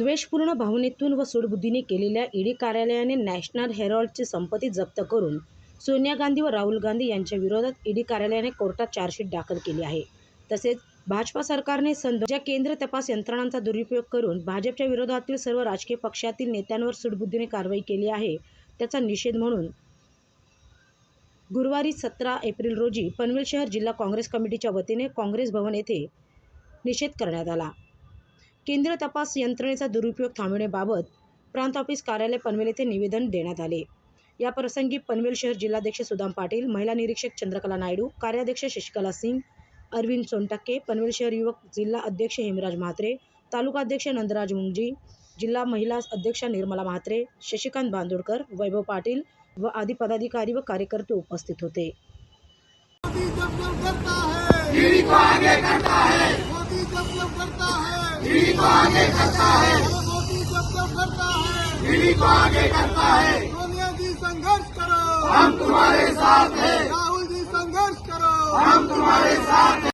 द्वेषपूर्ण भावनेतून व सूडबुद्धीने केलेल्या ईडी कार्यालयाने नॅशनल हेरॉल्डची संपत्ती जप्त करून सोनिया गांधी व राहुल गांधी यांच्या विरोधात ईडी कार्यालयाने कोर्टात चार्जशीट दाखल केली आहे. तसेच भाजपा सरकारने संद ज्या केंद्र तपास यंत्रणांचा दुरुपयोग करून भाजपच्या विरोधातील सर्व राजकीय पक्षातील नेत्यांवर सूडबुद्धीने कारवाई केली आहे त्याचा निषेध म्हणून गुरुवारी सतरा एप्रिल रोजी पनवेल शहर जिल्हा काँग्रेस कमिटीच्या वतीने काँग्रेस भवन येथे निषेध करण्यात आला. केंद्र तपास यंत्रणेचा दुरुपयोग थांबविण्याबाबत प्रांत ऑफिस कार्यालय पनवेल येथे निवेदन देण्यात आले. या प्रसंगी पनवेल शहर जिल्हाध्यक्ष सुदाम पाटील महिला निरीक्षक चंद्रकला नायडू कार्याध्यक्ष शशिकला सिंग अरविंद सोनटक्के पनवेल शहर युवक जिल्हा अध्यक्ष हेमराज म्हात्रे तालुका अध्यक्ष नंदराज मुंगजी जिल्हा महिला अध्यक्षा निर्मला म्हात्रे शशिकांत बांदोडकर वैभव पाटील व आदी पदाधिकारी व कार्यकर्ते उपस्थित होते. करता है। को आगे करता है। मोदी सबको करता है। पीढ़ी को आगे करता है। सोनिया जी संघर्ष करो। हम तुम्हारे साथ हैं। राहुल जी संघर्ष करो। हम तुम्हारे साथ